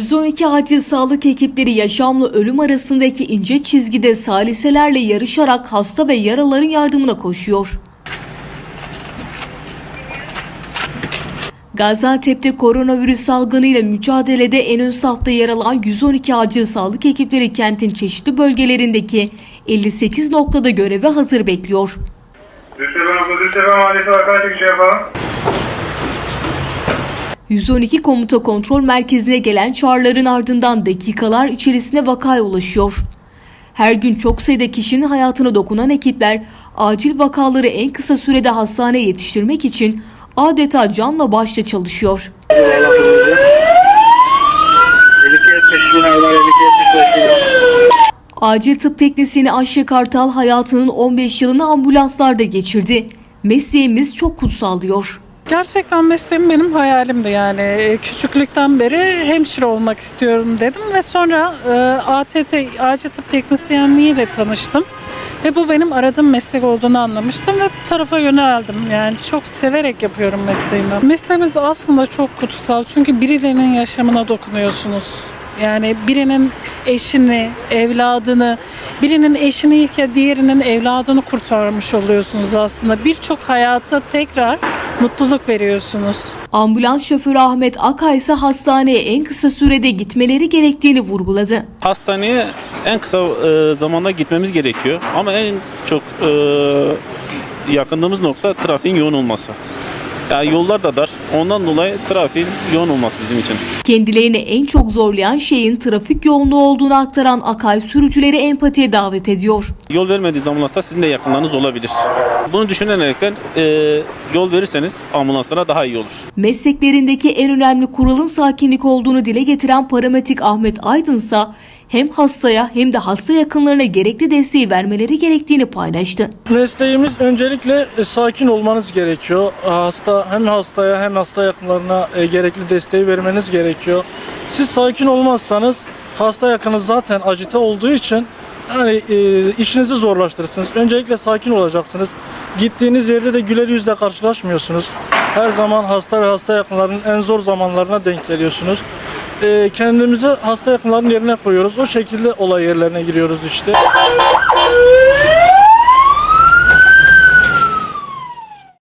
112 acil sağlık ekipleri yaşamla ölüm arasındaki ince çizgide saliselerle yarışarak hasta ve yaraların yardımına koşuyor. Gaziantep'te koronavirüs salgınıyla mücadelede en ön safta yer alan 112 acil sağlık ekipleri kentin çeşitli bölgelerindeki 58 noktada göreve hazır bekliyor. Düztepe Düztepe Mahallesi vaka çıkışı yapalım. 112 komuta kontrol merkezine gelen çağrıların ardından dakikalar içerisinde vakaya ulaşıyor. Her gün çok sayıda kişinin hayatına dokunan ekipler acil vakaları en kısa sürede hastaneye yetiştirmek için adeta canla başla çalışıyor. Acil tıp teknisyeni Ayşe Kartal hayatının 15 yılını ambulanslarda geçirdi. Mesleğimiz çok kutsal diyor. Gerçekten mesleğim benim hayalimdi yani. E, Küçüklükten beri hemşire olmak istiyorum dedim ve sonra e, ATT, acil tıp teknisyenliğiyle tanıştım. Ve bu benim aradığım meslek olduğunu anlamıştım ve bu tarafa yöneldim. Yani çok severek yapıyorum mesleğimi. Mesleğimiz aslında çok kutsal çünkü birilerinin yaşamına dokunuyorsunuz. Yani birinin eşini, evladını, birinin eşini iken diğerinin evladını kurtarmış oluyorsunuz aslında. Birçok hayata tekrar mutluluk veriyorsunuz. Ambulans şoförü Ahmet Akay ise hastaneye en kısa sürede gitmeleri gerektiğini vurguladı. Hastaneye en kısa e, zamanda gitmemiz gerekiyor. Ama en çok e, yakındığımız nokta trafiğin yoğun olması. Yani yollar da dar. Ondan dolayı trafiğin yoğun olması bizim için. Kendilerini en çok zorlayan şeyin trafik yoğunluğu olduğunu aktaran Akay sürücüleri empatiye davet ediyor. Yol vermediğiniz ambulansta sizin de yakınlarınız olabilir. Bunu düşünerekten e, yol verirseniz ambulanslara daha iyi olur. Mesleklerindeki en önemli kuralın sakinlik olduğunu dile getiren paramedik Ahmet Aydın ise hem hastaya hem de hasta yakınlarına gerekli desteği vermeleri gerektiğini paylaştı. Mesleğimiz öncelikle e, sakin olmanız gerekiyor. Hasta hem hastaya hem hasta yakınlarına e, gerekli desteği vermeniz gerekiyor. Siz sakin olmazsanız hasta yakını zaten acite olduğu için yani e, işinizi zorlaştırırsınız. Öncelikle sakin olacaksınız. Gittiğiniz yerde de güler yüzle karşılaşmıyorsunuz. Her zaman hasta ve hasta yakınlarının en zor zamanlarına denk geliyorsunuz. E, kendimizi hasta yakınların yerine koyuyoruz. O şekilde olay yerlerine giriyoruz işte.